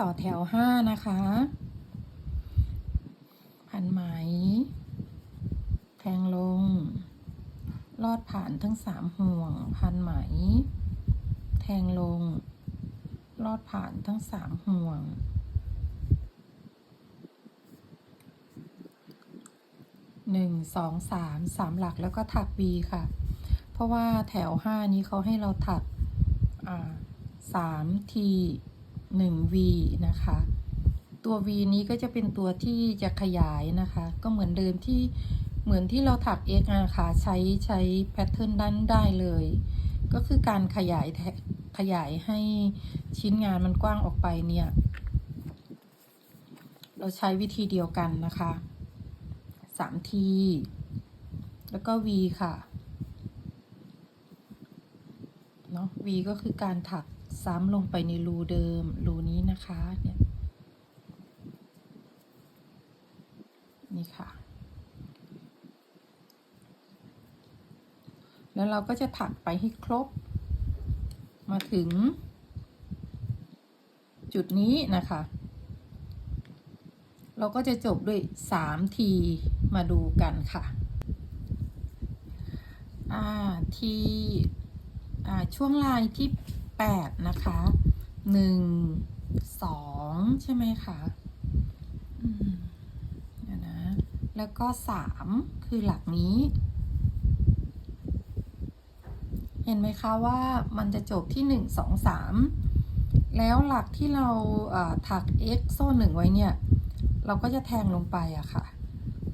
ต่อแถวห้านะคะ พันไหม แทงลง ลอดผ่านทั้งสามห่วง พันไหม แทงลง ลอดผ่านทั้งสามห่วงหนึ่งสองสามสามหลักแล้วก็ถัก V ค่ะ เพราะว่าแถวห้านี้เขาให้เราถักอ่าสามที หนึ่ง V นะคะ ตัว V นี้ก็จะเป็นตัวที่จะขยายนะคะ ก็เหมือนเดิมที่เหมือนที่เราถัก X นะคะใช้ใช้แพทเทิร์นด้านได้เลย ก็คือการขยายขยายให้ชิ้นงานมันกว้างออกไปเนี่ย เราใช้วิธีเดียวกันนะคะสามทีแล้วก็ V ค่ะ เนาะ V ก็คือการถัก ซ้ำลงไปในรูเดิม รูนี้นะคะเนี่ยนี่ค่ะ แล้วเราก็จะถักไปให้ครบ มาถึง จุดนี้นะคะ เราก็จะจบด้วยสามทีมาดูกันค่ะอ่าทีอ่าช่วงลายที่ แปดนะคะหนึ่งสองใช่ไหมคะมเดี๋ยวนะ แล้วก็สามคือหลักนี้ เห็นไหมคะว่ามันจะจบที่หนึ่งสองสามแล้วหลักที่เราอ่าถัก x โซ่หนึ่งไว้เนี่ย เราก็จะแทงลงไปอะค่ะ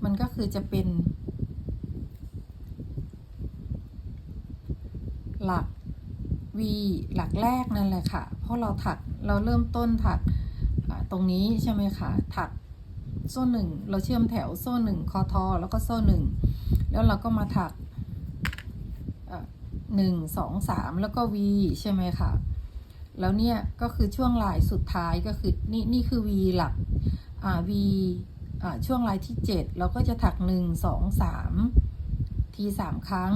มันก็คือจะเป็นหลัก v หลักแรกนั่นแหละค่ะ เพราะเราถักเราเริ่มต้นถักตรงนี้ใช่ไหมคะถักโซ่หนึ่งเราเชื่อมแถวโซ่หนึ่งคอทอแล้วก็โซ่หนึ่งแล้วเราก็มาถักหนึ่งสองสามแล้วก็ v ใช่ไหมคะแล้วเนี่ยก็คือช่วงลายสุดท้ายก็คือนี่นี่คือ v หลักอ่า v อ่าช่วงลายที่ 7 เราก็จะถัก 1 2 3 ทีสามครั้ง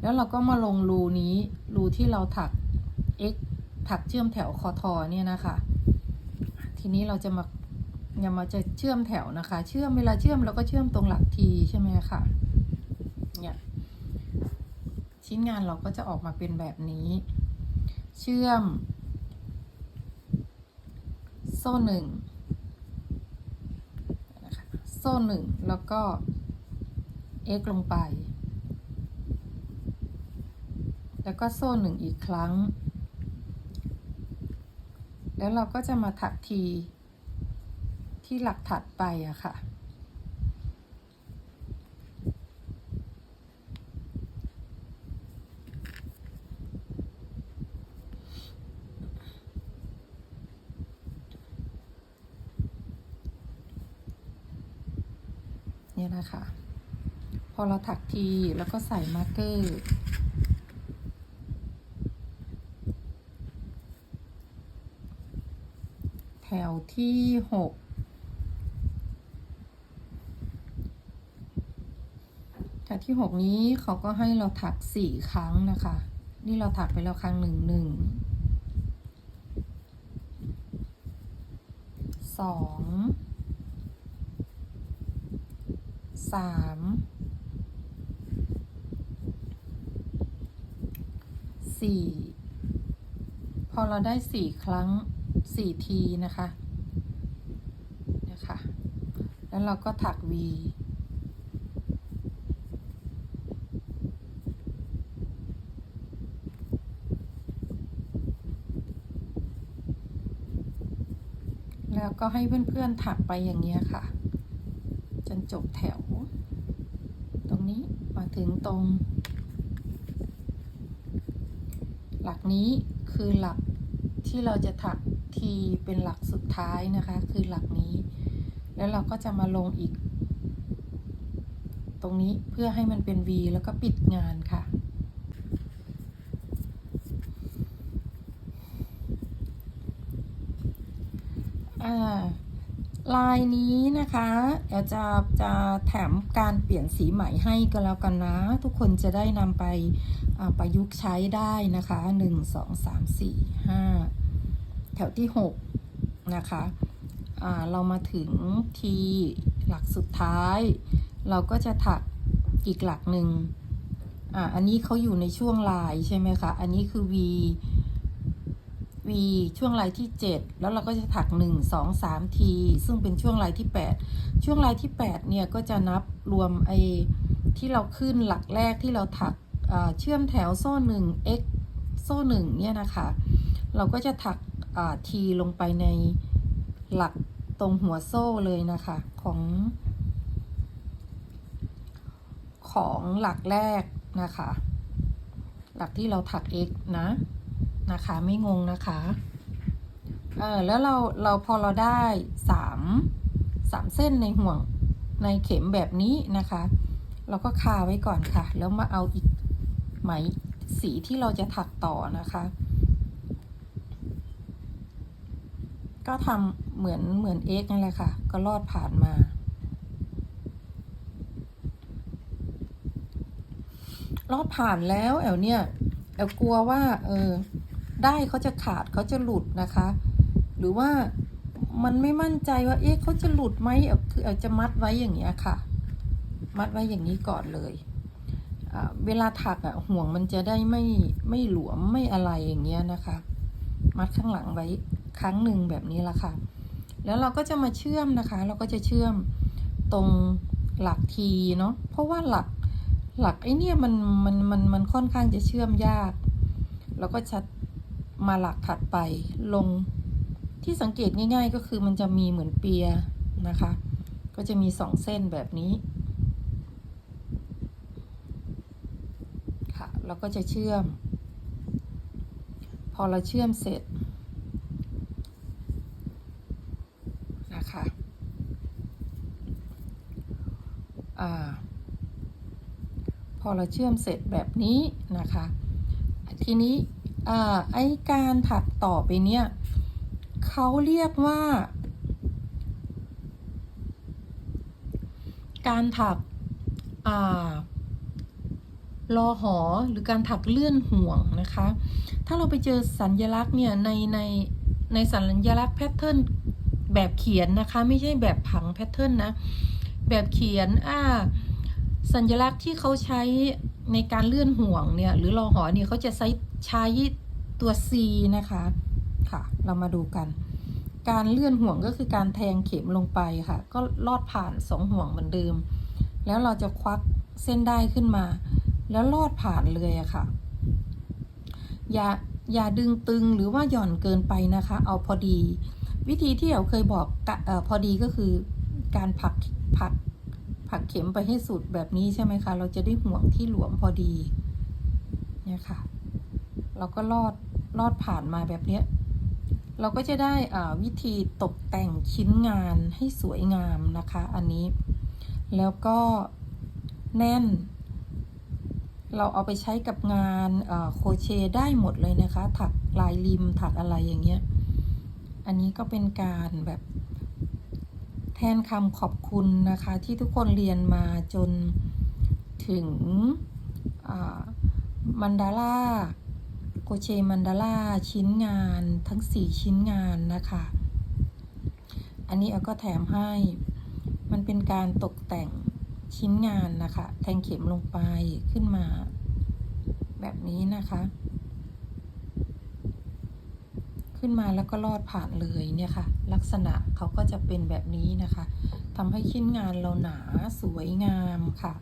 แล้วเราก็มาลงรูนี้ รูที่เราถัก x ถักเชื่อมแถวคอทอเนี่ยนะคะ ทีนี้เราจะมาอย่ามาจะเชื่อมแถวนะคะ เชื่อมเวลาเชื่อมเราก็เชื่อมตรงหลักทีใช่ไหมคะเนี่ยชิ้นงานเราก็จะออกมาเป็นแบบนี้ เชื่อม โซ่หนึ่งโซ่หนึ่งแล้วก็ x ลงไป แล้วก็โซ่หนึ่งอีกครั้ง แล้วเราก็จะมาถักทีที่หลักถัดไปอะค่ะ เนี่ยนะคะ พอเราถักทีแล้วก็ใส่มาร์กเกอร์ แถ วที่หกแถวที่หกนี้เขาก็ให้เราถักสี่ครั้งนะคะ นี่เราถักไปแล้วครั้งหนึ่งหนึ่งสองสามสี่พอเราได้สี่ครั้ง สี่ทีนะคะนะคะแล้วเราก็ถัก V แล้วก็ให้เพื่อนๆถักไปอย่างเงี้ยค่ะ จนจบแถว ตรงนี้มาถึงตรง หลักนี้คือหลักที่เราจะถัก ทีเป็นหลักสุดท้ายนะคะ คือหลักนี้ แล้วเราก็จะมาลงอีก ตรงนี้เพื่อให้มันเป็น V แล้วก็ปิดงานค่ะ ลายนี้นะคะเดี๋ยวจะจะแถมการเปลี่ยนสีใหม่ให้ก็แล้วกันนะ ทุกคนจะได้นำไปประยุกต์ใช้ได้นะคะหนึ่งสองสามสี่ห้า แถวที่หกนะคะเรามาถึงทีหลักสุดท้าย เราก็จะถักอีกหลักหนึ่งอ่าอันนี้เขาอยู่ในช่วงลายใช่ไหมคะ อันนี้คือ V V ช่วงลายที่ 7 แล้วเราก็จะถัก 1 2 3 ที ซึ่งเป็นช่วงลายที่ 8 ช่วงลายที่ 8 เนี่ย ก็จะนับรวมไอที่เราขึ้นหลักแรกที่เราถักเชื่อมแถวโซ่ 1 x โซ่ 1 เนี่ยนะคะ เราก็จะถัก ทีลงไปในหลักตรงหัวโซ่เลยนะคะของ ของหลักแรกนะคะ หลักที่เราถัก x นะนะคะไม่งงนะคะเออแล้วเราเราพอเราได้สามสามเส้นในห่วงในเข็มแบบนี้นะคะ เราก็คาไว้ก่อนค่ะ แล้วมาเอาอีกไหมสีที่เราจะถักต่อนะคะ ก็ทำเหมือนเหมือน x นั่นแหละค่ะ ก็ลอดผ่านมา ลอดผ่านแล้วแอลเนี่ยแอลกลัวว่า เออ ได้เขาจะขาดเขาจะหลุดนะคะ หรือว่ามันไม่มั่นใจว่าเอ๊ะเขาจะหลุดไหมแอลคือแอลจะมัดไว้อย่างเงี้ยค่ะ มัดไว้อย่างนี้ก่อนเลยเวลาถักอะห่วงมันจะได้ไม่ไม่หลวมไม่อะไรอย่างเงี้ยนะคะ มัดข้างหลังไว้ ครั้งหนึ่งแบบนี้ละค่ะ แล้วเราก็จะมาเชื่อมนะคะ เราก็จะเชื่อมตรงหลักทีเนาะ เพราะว่าหลักหลักไอเนี่ยมันมันมันมันค่อนข้างจะเชื่อมยากเราก็ชัดมาหลักถัดไปลงที่สังเกตง่ายๆ ก็คือมันจะมีเหมือนเปียนะคะ ก็จะมีสองเส้นแบบนี้ค่ะเราก็จะเชื่อม พอเราเชื่อมเสร็จนะคะอ่า พอเราเชื่อมเสร็จแบบนี้นะคะ ทีนี้ไอการถักต่อไปเนี่ยเขาเรียกว่า การถักอรอหอหรือการถักเลื่อนห่วงนะคะ ถ้าเราไปเจอสัญลักษณ์เนี่ยในในในสัญลักษณ์แพทเทิร์นแบบเขียนนะคะ ไม่ใช่แบบผังแพทเทิร์นนะ แบบเขียนอ่าสัญลักษณ์ที่เขาใช้ในการเลื่อนห่วงเนี่ย หรือรอหอเนี่ยเขาจะใช้ใช้ตัว C นะคะค่ะ เรามาดูกัน การเลื่อนห่วงก็คือการแทงเข็มลงไปค่ะ ก็ลอดผ่านสองห่วงเหมือนเดิม แล้วเราจะควักเส้นได้ขึ้นมา แล้วลอดผ่านเลยอะค่ะ อย่าอย่าดึงตึงหรือว่าหย่อนเกินไปนะคะ เอาพอดี วิธีที่เราเคยบอกอพอดีก็คือการผัก ผักผักเข็มไปให้สุดแบบนี้ใช่ไหมคะ เราจะได้ห่วงที่หลวมพอดี เนี่ยค่ะ เราก็ลอดลอดผ่านมาแบบเนี้ย เราก็จะได้วิธีตกแต่งชิ้นงานให้สวยงามนะคะ อันนี้ แล้วก็แน่น เราเอาไปใช้กับงานโครเชได้หมดเลยนะคะ ถักลายริมถักอะไรอย่างเงี้ย อันนี้ก็เป็นการแบบ แทนคำขอบคุณนะคะที่ทุกคนเรียนมาจนถึงมันดาร่าโกเชมันดาร่าชิ้นงานทั้ง 4 ชิ้นงานนะคะ อันนี้เอาก็แถมให้มันเป็นการตกแต่งชิ้นงานนะคะ แทงเข็มลงไปขึ้นมา แบบนี้นะคะ ขึ้นมาแล้วก็ลอดผ่านเลยเนี่ยค่ะ ลักษณะเขาก็จะเป็นแบบนี้นะคะทำให้ชิ้นงานเราหนาสวยงามค่ะ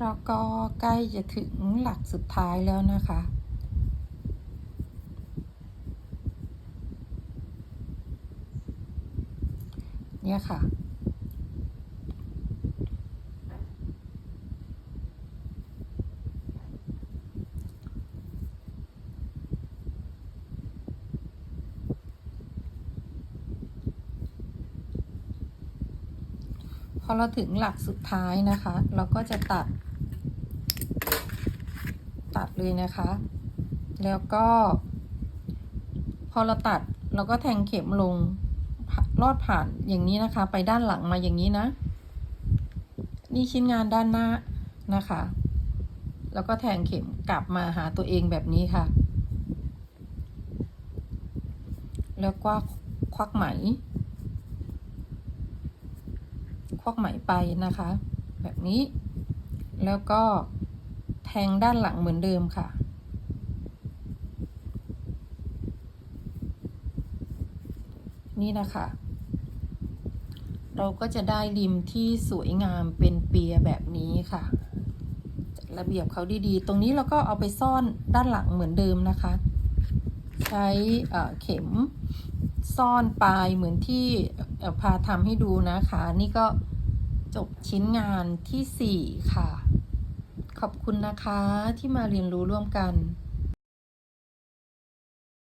แล้วก็ใกล้จะถึงหลักสุดท้ายแล้วนะคะเนี่ยค่ะ พอเราถึงหลักสุดท้ายนะคะ เราก็จะตัด ตัดเลยนะคะ แล้วก็ พอเราตัดเราก็แทงเข็มลงลอดผ่านอย่างนี้นะคะ ไปด้านหลังมาอย่างนี้นะ นี่ชิ้นงานด้านหน้านะคะ แล้วก็แทงเข็มกลับมาหาตัวเองแบบนี้ค่ะ แล้วก็ควักไหม ควักไหมไปนะคะ แบบนี้ แล้วก็แทงด้านหลังเหมือนเดิมค่ะ นี่นะคะ เราก็จะได้ริมที่สวยงามเป็นเปียแบบนี้ค่ะระเบียบเขาดีๆ ตรงนี้เราก็เอาไปซ่อนด้านหลังเหมือนเดิมนะคะ ใช้เข็มซ่อนปลายเหมือนที่พาทำให้ดูนะคะ นี่ก็ จบชิ้นงานที่ 4 ค่ะ ขอบคุณนะคะที่มาเรียนรู้ร่วมกัน